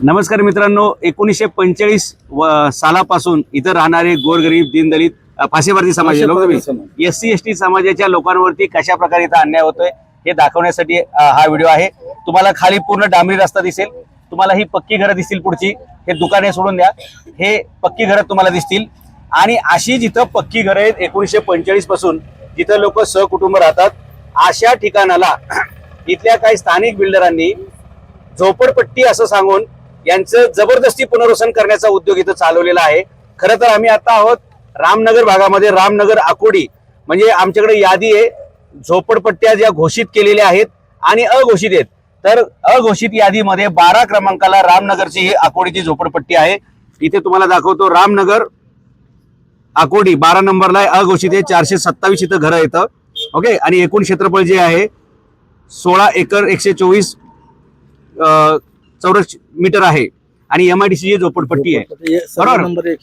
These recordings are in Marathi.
नमस्कार मित्रांनो एकोणीसशे पंचेचाळीस सालापासून इथं राहणारे गोरगरीब दीनदलित अ, फाशीवर्दी समाज लोक एस सी एस टी समाजाच्या लोकांवरती कशा प्रकारे इथं अन्याय होतोय हे दाखवण्यासाठी हा व्हिडिओ आहे. तुम्हाला खाली पूर्ण डांबरी रस्ता दिसेल. तुम्हाला ही पक्की घरं दिसतील पुढची. हे दुकाने सोडून द्या. हे पक्की घरं तुम्हाला दिसतील. आणि अशी जिथं पक्की घरं आहेत एकोणीसशे पंचेचाळीसपासून जिथं लोक सहकुटुंब राहतात अशा ठिकाणाला इथल्या काही स्थानिक बिल्डरांनी झोपडपट्टी असं सांगून यांचं जबरदस्ती पुनर्वसन करण्याचा उद्योग इथं चालवलेला आहे. खरं तर आम्ही आता आहोत रामनगर भागामध्ये. रामनगर आकुडी म्हणजे आमच्याकडे यादी आहे. झोपडपट्ट्या ज्या घोषित केलेल्या आहेत आणि अघोषित आहेत. तर अघोषित यादीमध्ये बारा क्रमांकाला रामनगरची ही आकोडीची झोपडपट्टी आहे. इथे तुम्हाला दाखवतो रामनगर आकोडी बारा नंबरला आहे, अघोषित आहे चारशे सत्तावीस इथं घरं येतं ओके? आणि एकूण क्षेत्रफळ जे आहे सोळा एकर एकशे चोवीस चौरस मीटर आहे आणि एम आय डी सी झोपडपट्टी आहे. बरोबर?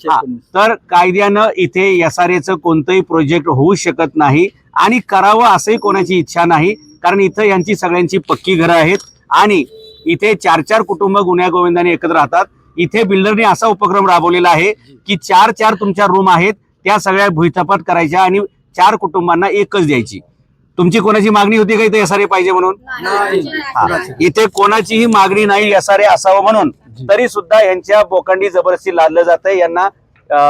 तर कायद्यानं इथे एसआरएचं कोणतंही प्रोजेक्ट होऊ शकत नाही आणि करावं असंही कोणाची इच्छा नाही कारण इथं यांची सगळ्यांची पक्की घरं आहेत आणि इथे चार चार कुटुंब गुन्ह्या गोविंदाने एकत्र राहतात. इथे बिल्डरने असा उपक्रम राबवलेला आहे की चार चार तुमच्या रूम आहेत त्या सगळ्या भुईथपात करायच्या आणि चार कुटुंबांना एकच द्यायची. तुमची कोणाची मागणी होती का इथे एसआरए पाहिजे म्हणून? हा. इथे कोणाचीही मागणी नाही एसआरए असावं म्हणून. तरी सुद्धा यांच्या बोकांडी जबरदस्ती लादलं जात आहे यांना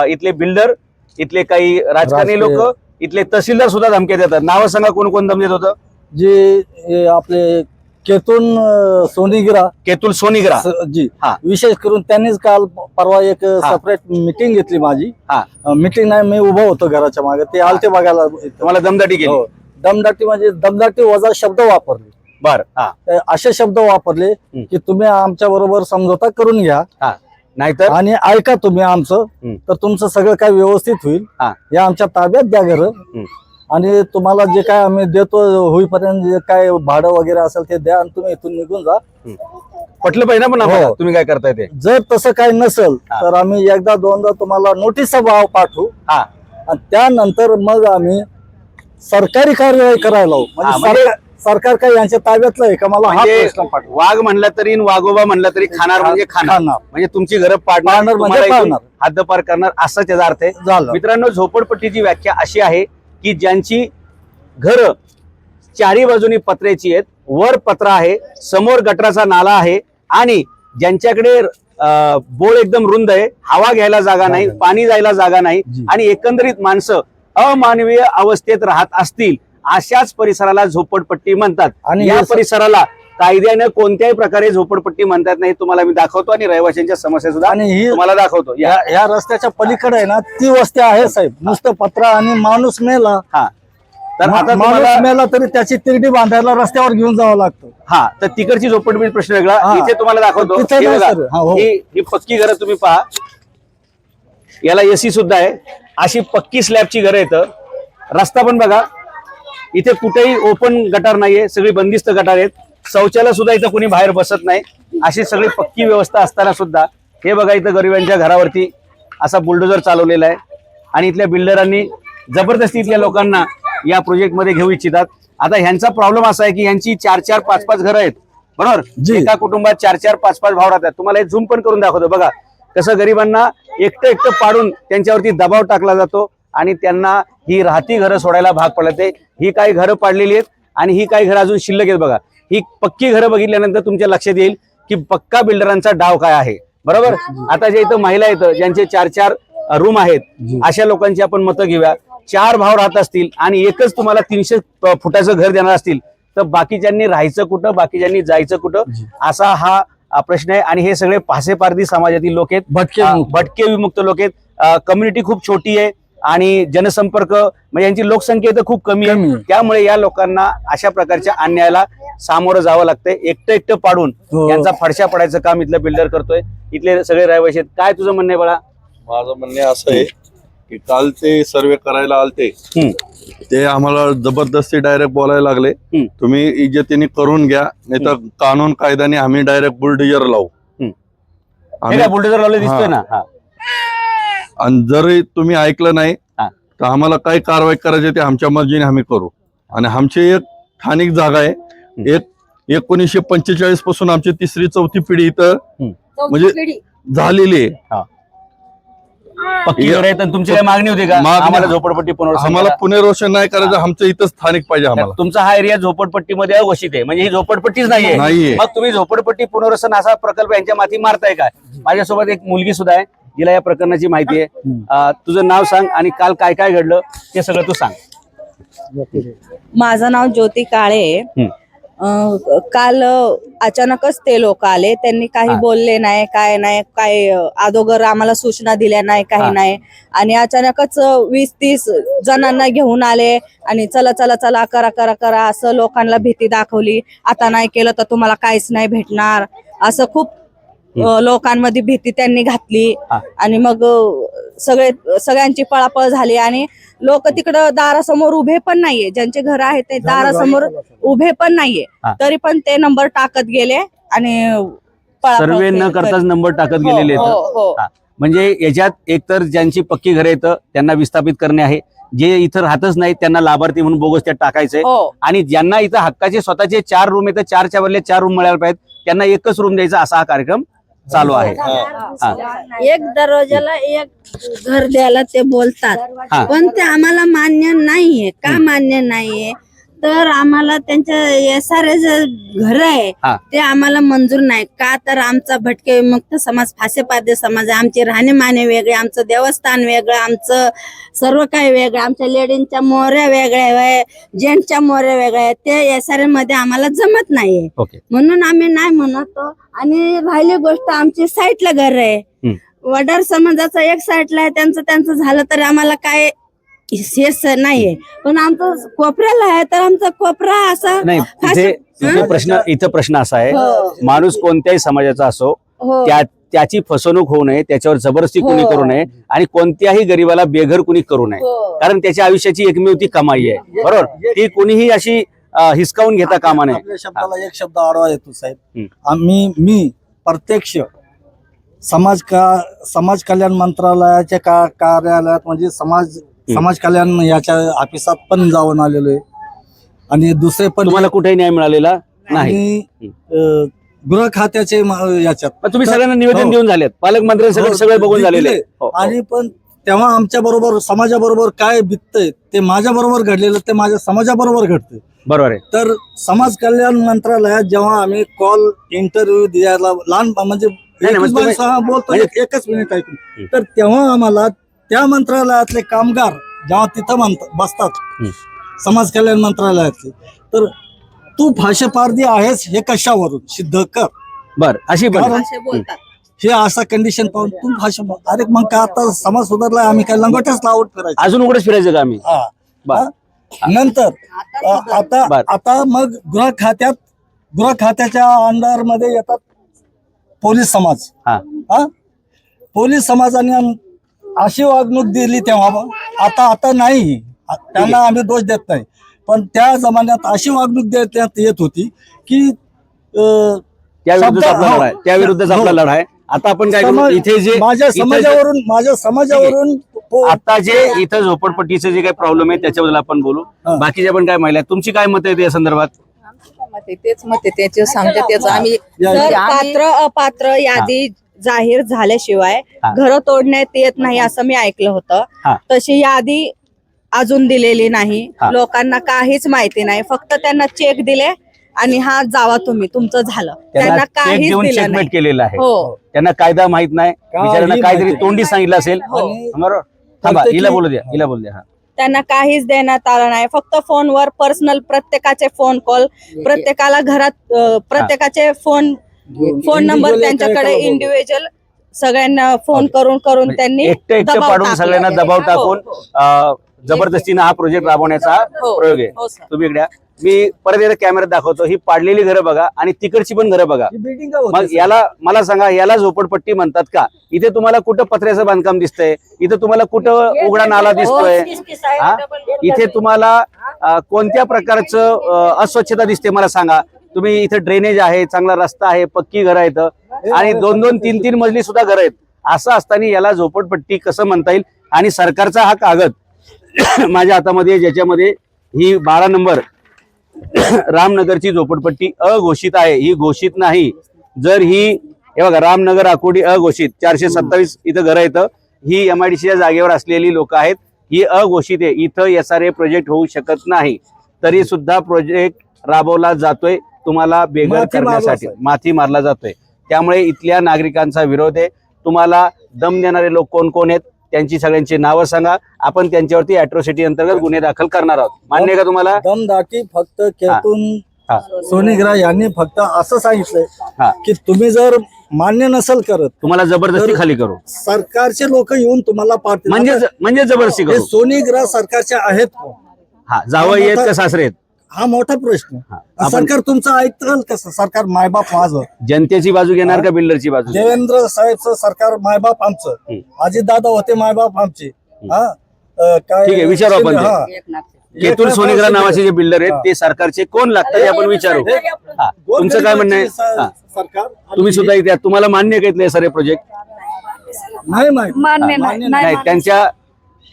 इथले बिल्डर इथले काही राजकारणी राजकीय- लोक इथले तहसीलदार सुद्धा धमक्या देतात. नावं सांगा कोण कोण धमकी देत होतं? जे आपले केतून सोनीगिरा. केतुल सोनीग्रा. जी. हा. विशेष करून त्यांनीच काल परवा एक. सेपरेट मिटिंग घेतली माझी. हा. मिटिंग नाही मी उभा होतो घराच्या मागे. ते आलते बघायला. तुम्हाला दमदाटी केली. हो. दमदाटी म्हणजे दमदाटी वजा शब्द वापरले. बर हा. असे शब्द वापरले की तुम्ही आमच्या बरोबर समझोता करून घ्या. नाहीतर? आणि ऐका तुम्ही आमचं. तर तुमचं सगळं काय व्यवस्थित होईल. हा. हे आमच्या ताब्यात द्या घर. आणि तुम्हाला जे काय आम्ही देतो होईपर्यंत जे काय भाडं वगैरे असेल ते द्या आणि तुम्ही इथून निघून जा. पटलं पाहिजे ना पण आम्हाला? हो. तुम्ही काय करताय ते? जर तसं काही नसेल हा. तर आम्ही एकदा दोनदा तुम्हाला नोटीस भाव पाठवू. हा. आणि त्यानंतर मग आम्ही सरकारी कार्यवाही करायला हा, म्हणजे म्हणजे- सरकार- सरकार काही यांच्या ताब्यातलं आहे का? मला हा म्हणजे प्रश्न वाघ म्हणला तरी आणि वाघोबा म्हणला तरी खाणार म्हणजे खाणार. खाणार. म्हणजे तुमची घरं पाडणार पाडणार म्हणजे तुम्हाला इथून पाडणार. हद्दपार करणार असा त्याचा अर्थ आहे. झालं. मित्रांनो झोपडपट्टीची व्याख्या अशी आहे की ज्यांची घरं चारी बाजूनी पत्र्याची आहेत वर पत्रा आहे समोर गटराचा नाला आहे आणि ज्यांच्याकडे अं, बोळ एकदम रुंद आहे हवा घ्यायला जागा नाही. पाणी जायला जागा नाही जी. आणि एकंदरीत माणसं अमानवीय अवस्थेत राहत असतील अशाच परिसराला झोपडपट्टी म्हणतात. आणि या परिसराला कायद्यानं कोणत्याही प्रकारे झोपडपट्टी म्हणतात नाही तुम्हाला मी दाखवतो आणि रहिवाशांच्या समस्या सुद्धा आणि ही तुम्हाला दाखवतो. या रस्त्याच्या पलीकडे आहे ना ती वस्ती आहे साहेब. नुसतं पत्रा आणि माणूस मेला. हा. तर आता माणूस तुम्हाला मेला तरी त्याची तिरडी बांधायला रस्त्यावर घेऊन जावं लागतं. हा तर तिकडची झोपडपट्टी प्रश्न वेगळा. हा. इथे तुम्हाला दाखवतो. तिथे हे नाही बघा. सर. हा, हो. ही ही पक्की घरं तुम्ही पहा. याला एसी सुद्धा आहे. अशी पक्की स्लॅबची घरं येतं रस्ता पण बघा. इथे कुठेही ओपन गटार नाहीये. सगळी बंदिस्त गटार आहेत. शौचालय सुद्धा इथं कुणी बाहेर बसत नाही. अशी सगळी पक्की व्यवस्था असताना सुद्धा हे बघा इथं गरिबांच्या घरावरती असा बुलडोजर चालवलेला आहे. आणि इथल्या बिल्डरांनी जबरदस्ती इथल्या लोकांना या प्रोजेक्टमध्ये घेऊ इच्छितात. आता ह्यांचा प्रॉब्लेम असा आहे की यांची चार चार पाच पाच घरं आहेत. बरोबर. एका कुटुंबात चार चार पाच पाच भाव राहतात. तुम्हाला हे झूम पण करून दाखवतो. बघा. कसं गरिबांना एकटं एकटं पाडून त्यांच्यावरती दबाव टाकला जातो आणि त्यांना ही राहती घरं सोडायला भाग पडते ही काही घरं पाडलेली आहेत आणि ही काही घरं अजून शिल्लक आहेत बघा. ही पक्की घरं बघितल्यानंतर तुमच्या लक्षात येईल की पक्का बिल्डरांचा डाव काय आहे. बरोबर? आता जे इथं महिला येतं ज्यांचे चार चार रूम आहेत अशा लोकांची आपण मतं घेऊया. चार भाव राहत असतील आणि एकच तुम्हाला तीनशे फुटाचं घर देणार असतील तर बाकीच्यांनी राहायचं कुठं बाकीच्यांनी जायचं कुठं? असा हा प्रश्न आहे. आणि हे सगळे पासेपारधी समाजातील लोक आहेत. भटके. भटके विमुक्त लोक आहेत. कम्युनिटी खूप छोटी आहे. आणि जनसंपर्क म्हणजे यांची लोकसंख्या इथं खूप कमी आहे. त्यामुळे या लोकांना अशा प्रकारच्या अन्यायाला सामोरं जावं लागतंय. एकटं एकटं पाडून हो. यांचा फडशा पडायचं काम इथलं बिल्डर करतोय. इथले सगळे रहिवाशी आहेत. काय तुझं म्हणणं आहे बाळा? माझं म्हणणे असं आहे की काल ते सर्वे करायला आलते. ते आम्हाला जबरदस्ती डायरेक्ट बोलायला लागले. तुम्ही इज्जतीने करून घ्या नाही तर कानून कायद्याने आम्ही डायरेक्ट बुलडीजर लावू. हे बुलडोजर लावलं दिसतोय. ना हा. आणि जरी तुम्ही ऐकलं नाही. तर आम्हाला काय कारवाई करायची ते आमच्या मर्जीने आम्ही करू आणि आमची एक स्थानिक जागा आहे एक एकोणीसशे पंचेचाळीसपासून आमची तिसरी चौथी पिढी इथं म्हणजे झालेली आहे पक्की घर आहेत आणि तुमची काय मागणी होती का? मागणी- आम्हाला झोपडपट्टी पुनर्वसन आम्हाला करा. पुनर्वसन नाही करायचं आमचं इथं स्थानिक पाहिजे आम्हाला. तुमचा हा एरिया झोपडपट्टीमध्ये अघोषित आहे. म्हणजे ही झोपडपट्टीच नाहीये. नाहीये. मग तुम्ही झोपडपट्टी पुनर्वसन असा प्रकल्प यांच्या माथी मारताय काय माझ्यासोबत एक मुलगी सुद्धा आहे. जिला या प्रकरणाची माहिती आहे. अं, तुझं नाव सांग आणि काल काय काय घडलं ते सगळं तू सांग. माझं नाव ज्योती काळे आहे. अं, काल अचानकच ते लोक आले त्यांनी काही. बोलले नाही काय नाही काय अं, अगोदर आम्हाला सूचना दिल्या नाही. काही नाही आणि अचानकच वीस तीस जणांना घेऊन आले आणि चला चला चला करा करा करा असं लोकांना भीती दाखवली आता नाही केलं तर तुम्हाला काहीच नाही भेटणार असं खूप लोकांमध्ये भीती त्यांनी घातली. आणि मग सगळे सगळ्यांची पळापळ झाली आणि लोक तिकडं दारासमोर उभे पण नाहीये. ज्यांचे घर आहेत ते दारासमोर उभे पण नाहीये. तरी पण ते नंबर टाकत गेले आणि सर्वे न. करताच नंबर टाकत हो, गेलेले हो, हो. म्हणजे याच्यात एकतर ज्यांची पक्की घरे येतं त्यांना विस्थापित करणे आहे. जे इथं राहतच नाही त्यांना लाभार्थी म्हणून बोगस त्यात टाकायचंय. आणि ज्यांना इथं हक्काचे स्वतःचे चार रूम येतं चारच्या बदले चार रूम मिळायला पाहिजेत त्यांना एकच रूम द्यायचा असा हा कार्यक्रम चालू आहे. हा. एक दरवाजाला एक घर द्यायला ते बोलतात. हा. पण ते आम्हाला मान्य नाहीये. का मान्य नाहीये? तर आम्हाला त्यांच्या एस आर घर आहे हा. ते आम्हाला मंजूर नाही. का तर आमचा भटके मुक्त समाज फासेपाद्य समाज आहे. आमचे राहणीमाने वेगळे आमचं देवस्थान वेगळं आमचं सर्व काही वेगळं आमच्या लेडींच्या मोऱ्या वेगळ्या आहे जेंट्सच्या मोऱ्या वेगळ्या आहेत. ते एस आरमध्ये आम्हाला जमत नाहीये. ओके. म्हणून आम्ही नाही म्हणतो आणि राहिली गोष्ट आमची साईडला घर आहे. हम्म. वडार समाजाचं एक साईडला आहे त्यांचं त्यांचं झालं तर आम्हाला काय शेष नाहीये. पण आमचं कोपऱ्याला आहे तर आमचा कोपरा असा नाही इथे इथे प्रश्न इथं प्रश्न असा आहे. हो. माणूस कोणत्याही समाजाचा असो हो. त्या त्याची फसवणूक होऊ नये त्याच्यावर जबरदस्ती हो. कुणी करू नये आणि कोणत्याही गरीबाला बेघर कुणी करू नये. कारण त्याच्या आयुष्याची एकमेव ती कमाई आहे. बरोबर? ती कुणीही अशी हिसकावून घेता कामा नये. आपल्या शब्दाला एक शब्द आडवा येतो साहेब. हं. आम्ही मी प्रत्यक्ष समाज का समाज कल्याण मंत्रालयाच्या का कार्यालयात म्हणजे समाज समाज कल्याण याच्या ऑफिसात पण जाऊन आलेलो आहे. आणि दुसरे पण तुम्हाला कुठेही न्याय मिळालेला नाही. आणि अं, गृह खात्याचे म- याच्यात. तुम्ही सगळ्यांना निवेदन हो. देऊन झालेत. पालकमंत्री सगळे हो, सगळे बघून. झालेले आहेत. हो, हो. आणि पण तेव्हा आमच्या बरोबर समाजाबरोबर काय बिततंय ते माझ्या बरोबर घडलेलं ते माझ्या समाजाबरोबर घडतंय. बरोबर आहे. तर समाज कल्याण मंत्रालयात जेव्हा आम्ही कॉल इंटरव्ह्यू द्यायला लहान म्हणजे नाही, एकच म्हणजे माणूस हा बोलतो म्हणजे- एकच मिनिट ऐकून. तर तेव्हा आम्हाला त्या मंत्रालयातले कामगार जेव्हा तिथं म्हणत- बसतात. समाज कल्याण मंत्रालयातले तर तू भाषेपारधी आहेस हे कशावरून? सिद्ध कर. बर अशी पण. कारण- असे बोलतात. हे असा कंडिशन पाहून तू भाषा अरे मग का आता समाज सुधारला आम्ही काय लंगोट्याच लावत फिरायचं. अजून उघडच फिरायचं का आम्ही. नंतर आता. आता मग गृह खात्यात गृह खात्याच्या अंडरमध्ये येतात पोलीस समाज. हा. पोलीस समाजाने अशी वागणूक दिली तेव्हा. मग. आता आता नाही. त्यांना आम्ही दोष देत नाही. पण त्या जमान्यात अशी वागणूक देण्यात येत होती की त्या विरुद्धच शब्द- आपला हो. लढा आहे. त्या विरुद्धच आपला हो. लढा आहे. आता आपण काय इथे जे माझ्या समाजावरून माझ्या समाजावरून आता जे इथं झोपडपट्टीचे जे काही प्रॉब्लेम आहे त्याच्याबद्दल आपण बोलू. हा. बाकीच्या पण काय महिला आहेत? तुमची काय मत आहे या संदर्भात? मत आहे, तेच मत आहे, त्याचे सांगते त्याचं आम्ही- पात्र अपात्र यादी जाहीर झाल्याशिवाय हा. घर तोडण्यात येत नाही असं मी ऐकलं हा. होतं तशी यादी अजून दिलेली नाही. हा. लोकांना काहीच माहिती नाही. फक्त त्यांना चेक दिले आणि हा जावा तुम्ही. तुमचं झालं. त्यांना काहीच दिलं केलेलं आहे. हो. त्यांना कायदा माहीत नाही. काहीतरी तोंडी सांगितलं असेल. बरोबर. प्रत्येकी- हिला बोलू द्या हिला बोलू द्या हा. त्यांना काहीच देण्यात आलं नाही. फक्त फोनवर पर्सनल प्रत्येकाचे फोन कॉल प्रत्येकाला घरात प्रत्येकाचे फोन फोन नंबर त्यांच्याकडे इंडिव्हिज्युअल सगळ्यांना फोन करून करून त्यांनी एकटे एकटे दबाव पाडून टाकला. सगळ्यांना दबाव हो, टाकून हो. अं, जबरदस्तीनं हा प्रोजेक्ट राबवण्याचा हो. प्रयोग आहे हो. तुम्ही इकडे या. मी परत एकदा कॅमेऱ्यात दाखवतो ही पाडलेली घरं बघा आणि तिकडची पण घरं बघा ही मग. याला मला सांगा याला झोपडपट्टी म्हणतात का इथे तुम्हाला कुठं पत्र्याचं बांधकाम दिसतंय इथे तुम्हाला कुठं उघडा नाला दिसतोय हा? इथे तुम्हाला अं, कोणत्या प्रकारचं अं, अस्वच्छता दिसते मला सांगा तुम्ही इथं ड्रेनेज आहे चांगला रस्ता आहे पक्की घरं आहेत. आणि दोन दोन तीन तीन मजली सुद्धा घरं आहेत. असं असताना याला झोपडपट्टी कसं म्हणता येईल? आणि सरकारचा हा कागद माझ्या हातामध्ये ज्याच्यामध्ये ही बारा नंबर रामनगरची झोपडपट्टी अघोषित आहे. ही घोषित नाही. जर ही हे बघा रामनगर आकुडी अघोषित चारशे सत्तावीस इथं घरं येतं ही एम आय डीच्या जागेवर असलेली लोक आहेत. ही अघोषित आहे. इथं एस आर ए प्रोजेक्ट होऊ शकत नाही. तरी सुद्धा प्रोजेक्ट राबवला जातोय. तुम्हाला बेघर माथी मारला करण्यासाठी. माथी मारला जातोय. त्यामुळे इथल्या नागरिकांचा विरोध आहे. तुम्हाला दम देणारे लोक कोण कोण आहेत त्यांची सगळ्यांची नावं सांगा. आपण त्यांच्यावरती अॅट्रॉसिटी अंतर्गत गुन्हे दाखल करणार आहोत. मान्य आहे का तुम्हाला? दमदाटी फक्त केतून हा. सोनीग्रा यांनी फक्त असं सांगितलंय हा. की तुम्ही जर मान्य नसेल करत तुम्हाला जबरदस्ती तर- खाली करू. सरकारचे लोक येऊन तुम्हाला पाठवतील म्हणजे म्हणजे जबरदस्ती हे करू. सरकारचे आहेत. कोण? हा जावं येत का सासरे आहेत? हा मोठा प्रश्न. हा. आपण सरकार तुमचं ऐकल कसं सरकार मायबाप माझं. जनतेची बाजू घेणार का बिल्डरची बाजू? देवेंद्र साहेबचं सरकार मायबाप आमचं. हम्म. अजितदादा होते मायबाप आमचे. हा? अं, काय ठीक आहे, विचारू आपण ते. हा. केतुल सोनेग्रा नावाचे जे बिल्डर आहेत हा. ते सरकारचे कोण लागतात हे आपण विचारू? हा तुमचं काय म्हणणं आहे? गोरगरिबांची हा. स- सरकार तुम्ही सुद्धा इथे आहात. तुम्हाला मान्य आहे का इथले सारे प्रोजेक्ट नाही माहिती मान्य नाही. मान्य नाही. त्यांच्या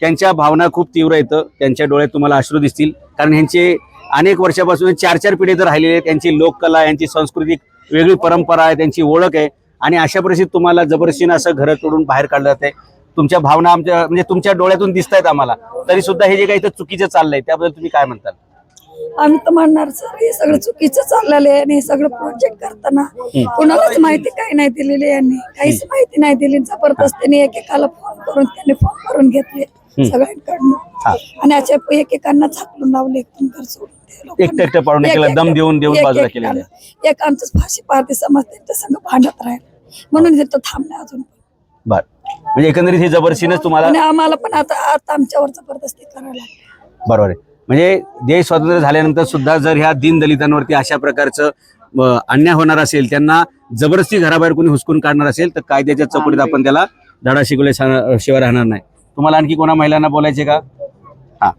त्यांच्या भावना खूप तीव्र येतं त्यांच्या डोळ्यात तुम्हाला अश्रू दिसतील. कारण ह्यांचे अनेक वर्षापासून चार चार पिढी तर राहिलेले आहेत. त्यांची लोककला यांची सांस्कृतिक वेगळी परंपरा आहे त्यांची ओळख आहे. आणि अशा परिस्थितीत तुम्हाला जबरदस्तीनं असं घर तोडून बाहेर काढलं जाते तुमच्या भावना आमच्या म्हणजे तुमच्या डोळ्यातून दिसत आहेत आम्हाला. तरी सुद्धा हे जे काही चुकीचं चाललंय त्याबद्दल तुम्ही काय म्हणताल? आम्ही तर म्हणणार सर हे सगळं चुकीचं चाललेलं आहे आणि हे सगळं प्रोजेक्ट करताना कोणालाच माहिती काही नाही दिलेली यांनी. काहीच माहिती नाही दिली. जबरदस्तीने एकेकाला फोन करून त्यांनी फोन करून घेतले. सगळ्यांकडनं. आणि अशा एकेकांना झाकलून लावले एकदम घर सोडून ते लोकांना. एकटं पाडून दम देऊन- देऊन एक- बाजूला केलेलं एक आमचं फाशी पारती समाज त्यांच्या संघ भांडत राहील. म्हणून तिथं थांबणे अजून बर. म्हणजे एकंदरीत ही जबरदस्तीनंच तुम्हाला आणि आम्हाला पण आता आता आमच्यावर जबरदस्ती करायला लागली. बरोबर आहे. म्हणजे देश स्वातंत्र्य झाल्यानंतर सुद्धा जर ह्या दीन दलितांवरती अशा प्रकारचं अ, अन्याय होणार असेल त्यांना जबरदस्ती घराबाहेर कोणी हुसकून काढणार असेल तर कायद्याच्या चौकटीत आपण त्याला धडा शिकवले शिवाय राहणार नाही. तुम्हाला आणखी कोणा महिलांना बोलायचे का? हा.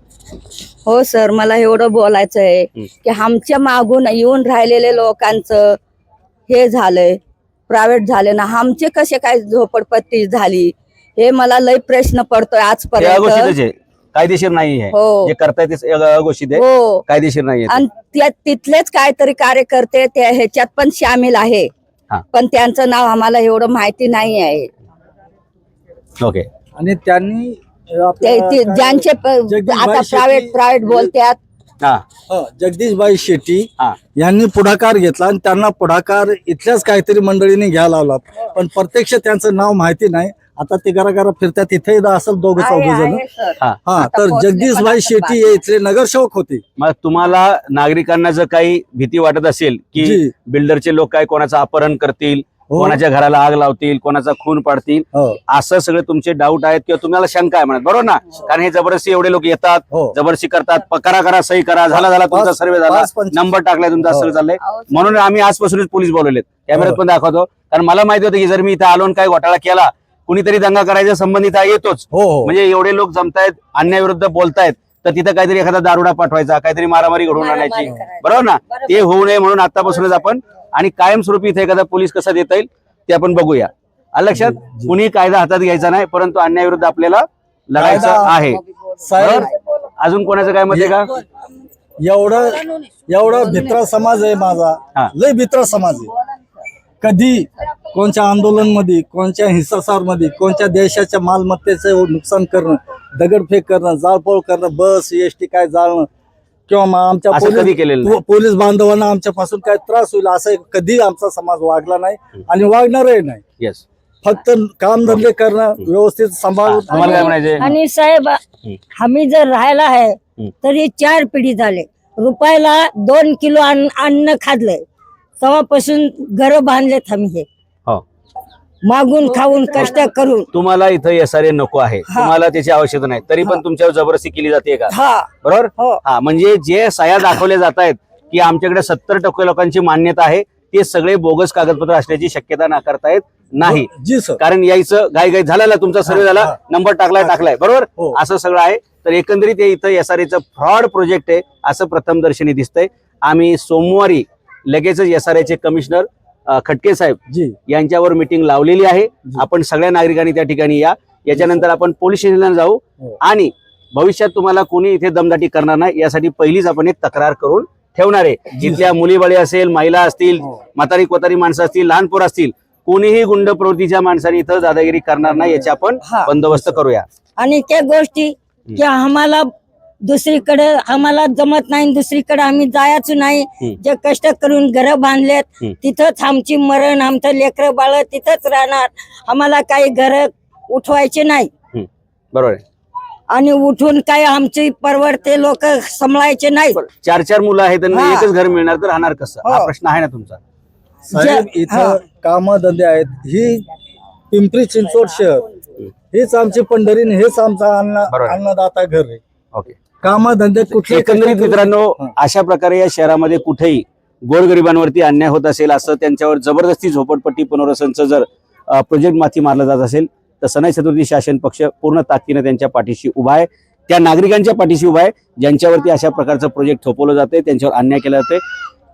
हो सर मला एवढं बोलायचं आहे. की आमच्या मागून येऊन राहिलेले लोकांचं हे झालंय प्रायव्हेट झाले ना आमचे कसे काय झोपडपट्टी झाली हे मला लय प्रश्न पडतोय आजपर्यंत. कायदेशीर नाही आहे हो करताय ते हो. कायदेशीर नाही आणि त्या तिथलेच काहीतरी कार्यकर्ते त्या ह्याच्यात पण सामील आहे. पण त्यांचं नाव आम्हाला एवढं माहिती नाही आहे ओके. आणि त्यांनी ते ते ज्यांचे प- जगदीशभाई आता प्रायव्हेट शेट्टी- प्रायव्हेट बोलतात. हा. जगदीशबाई शेट्टी हा. यांनी पुढाकार घेतला आणि त्यांना पुढाकार इथल्याच काहीतरी मंडळींनी घ्यायला लावला. पण प्रत्यक्ष त्यांचं नाव माहिती नाही. आता ते घरा घरा फिरतात तिथे असेल दोघं चौघ जण. हा. हा आता तर पोहोचले जगदीश पण भाई आता शेट्टी हे इथले नगरसेवक होते. मग तुम्हाला नागरिकांना जर काही भीती वाटत असेल की जी. बिल्डरचे लोक काय कोणाचं अपहरण करतील. कोणाच्या घराला आग लावतील कोणाचा खून पाडतील हो. असं सगळे तुमचे डाऊट आहेत किंवा तुम्हाला शंका आहे म्हणत. बरोबर ना? कारण हे जबरदस्ती एवढे लोक येतात हो. जबरदस्ती करतात करा करा सही करा झाला झाला तुमचा सर्वे झाला. नंबर टाकलाय तुमचा हो. सगळं चाललंय. म्हणून आम्ही आजपासूनच पोलीस बोलवलेत. कॅमेऱ्यात हो. पण दाखवतो. कारण मला माहिती होतं की जर मी इथं आलो काही घोटाळा केला कुणीतरी दंगा करायच्या संबंधित येतोच. हो हो. म्हणजे एवढे लोक जमतायत अन्यायाविरुद्ध बोलतायत. तर तिथं काहीतरी एखादा दारुडा पाठवायचा काहीतरी मारामारी घडवून आणायची. बरोबर ना? ते होऊ नये म्हणून आतापासूनच आपण आणि कायमस्वरूपी इथे एखादा पोलीस कसा देता येईल ते आपण बघूया. लक्षात? कुणी कायदा हातात घ्यायचा नाही परंतु अन्यायाविरुद्ध आपल्याला लढायचं आहे? अजून कोणाचं काय मत आहे का? एवढं एवढं भित्रा समाज आहे हा. माझा लय भित्रा समाज आहे. कधी कोणत्या आंदोलनमध्ये कोणत्या हिंसाचारमध्ये कोणत्या देशाच्या मालमत्तेचं नुकसान करणं दगडफेक करणं जाळपोळ करणं बस एसटी काय जाळणं किंवा मग आमच्या पोलीस बांधवांना आमच्यापासून काय त्रास होईल असं कधी आमचा समाज वागला नाही आणि वागणारही नाही. येस फक्त काम धंदे करणं व्यवस्थित सांभाळून आणि साहेब आम्ही जर राहायला आहे हं. तरी चार पिढी झाले. रुपयाला दोन किलो अन्न अन्न खाल्लंय. तेव्हापासून घर बांधलेत आम्ही हे. हो. मागून खाऊन कष्ट करून. तुम्हाला इथं एस आर ए नको आहे. तुम्हाला त्याची आवश्यकता नाही. तरी पण तुमच्यावर जबरदस्ती केली जाते का? हा. बरोबर? हो. हा म्हणजे जे सह्या दाखवले जात आहेत की आमच्याकडे सत्तर टक्के लोकांची मान्यता आहे ते सगळे बोगस कागदपत्र असण्याची शक्यता नाकारता येत नाही जी सर. कारण यायचं घाई घाई झालेला तुमचा सर्वे झाला हा. नंबर टाकलाय टाकलाय. बरोबर? हो. असं सगळं आहे. तर एकंदरीत हे इथं एस आर फ्रॉड प्रोजेक्ट आहे असं प्रथम दर्शनी दिसतंय. आम्ही सोमवारी लगेचच एस आर एचे कमिशनर खटके साहेब जी. यांच्यावर मिटिंग लावलेली आहे. आपण सगळ्या नागरिकांनी त्या ठिकाणी या. याच्यानंतर आपण पोलीस स्टेशनला जाऊ. हो. आणि भविष्यात तुम्हाला कोणी इथे दमदाटी करणार नाही यासाठी पहिलीच आपण एक तक्रार करून ठेवणार आहे. जिथल्या मुलीबळी असेल महिला असतील हो. म्हातारी कोतारी माणसं असतील लहान पोरं असतील कोणीही गुंड प्रवृत्तीच्या माणसाने इथं दादागिरी करणार नाही याची आपण. बंदोबस्त करूया. आणि त्या गोष्टी की आम्हाला दुसरीकडे आम्हाला जमत नाही दुसरीकडे आम्ही जायचं नाही. जे कष्ट करून घर बांधलेत. तिथंच आमची मरण आमचं लेकर बाळ तिथंच राहणार. आम्हाला काही घर उठवायचे नाही. बरोबर आणि उठून काही आमची परवडते लोक सांभाळायचे नाही चार चार मुलं आहेत. एकच घर मिळणार तर राहणार कसं? हा हो. प्रश्न आहे ना तुमचा? साहेब. इथं कामधंदे आहेत. ही पिंपरी चिंचवड शहर. हेच आमची पंढरी आणि हेच आमचा अन्न बरोबर. अन्नदाता घर आहे. ओके. कामधंदे कुठले एकंदरीत मित्रांनो. अशा प्रकारे या शहरामध्ये कुठेही गोरगरिबांवरती अन्याय होत असेल असं त्यांच्यावर जबरदस्ती झोपडपट्टी पुनर्वसनचं जर प्रोजेक्ट माथी मारला जात असेल तर सणाई चतुर्थी शासन पक्ष पूर्ण ताकदीने त्यांच्या पाठीशी उभा आहे. त्या नागरिकांच्या पाठीशी उभा आहे ज्यांच्यावरती अशा प्रकारचं प्रोजेक्ट थोपवलं जाते त्यांच्यावर अन्याय केला जाते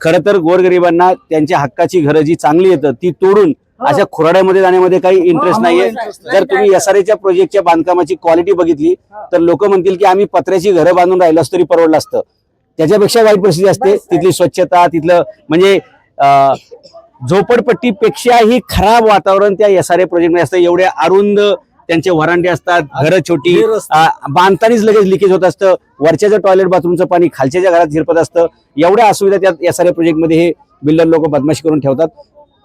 खरं तर गोरगरिबांना त्यांच्या हक्काची घरं जी चांगली येतं ती तोडून अशा खुराड्यामध्ये जाण्यामध्ये काही इंटरेस्ट नाहीये. जर तुम्ही एसआरएच्या प्रोजेक्टच्या बांधकामाची क्वालिटी बघितली तर लोक म्हणतील की आम्ही पत्र्याची घरं बांधून राहिलो तरी परवडलं असतं. त्याच्यापेक्षा वाईट परिस्थिती असते. तिथली स्वच्छता तिथलं म्हणजे झोपडपट्टीपेक्षाही खराब वातावरण त्या एसआरए प्रोजेक्टमध्ये असतं. एवढे अरुंद त्यांचे वरांडे असतात घरं छोटी हे बांधतानीच लगेच लिकेज होत असतं. वरच्या टॉयलेट बाथरूमचं पाणी खालच्या घरात झिरपत असतं. एवढ्या असुविधा त्या एसआरए प्रोजेक्टमध्ये हे बिल्डर लोक बदमाशी करून ठेवतात.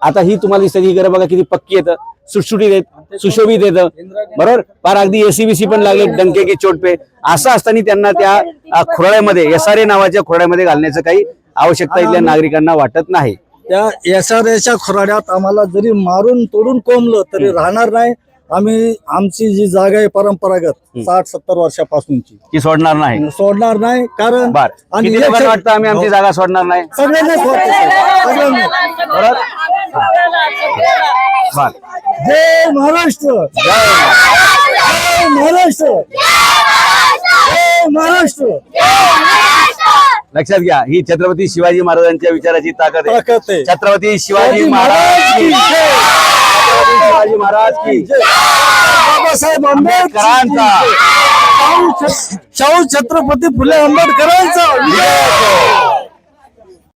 आता ही तुम्हाला दिसते ही घरं बघा किती पक्की येतं सुटसुटीत येत सुशोभित येतं बरोबर? फार अगदी एसीबीसी पण लागले डंके की चोट पे. असं असताना त्यांना त्या अ, खुराड्यामध्ये एसआरए नावाच्या खुराड्यामध्ये घालण्याचं काही आवश्यकता इथल्या नागरिकांना वाटत नाही. त्या एसआरएच्या खुराड्यात आम्हाला जरी मारून तोडून कोंबलं तरी राहणार नाही. आम्ही आमची जी जागा आहे परंपरागत साठ सत्तर वर्षापासूनची. ती सोडणार नाही. सोडणार नाही कारण बर. आणि किती लोकांना election- वाटतं आम्ही आमची जागा सोडणार नाही? सगळ्यांनाच सगळ्यांना. बर. जय महाराष्ट्र. जय महाराष्ट्र. जय महाराष्ट्र. लक्षात घ्या ही छत्रपती शिवाजी महाराजांच्या विचाराची ताकद आहे. ताकद आहे. छत्रपती शिवाजी महाराज की महाराज की जय. शिवाजी महाराज की. बाबासाहेब आंबेडकरांचा. आंबेडकरांचा शाहू छत्रपती फुले आंबेडकरांचा.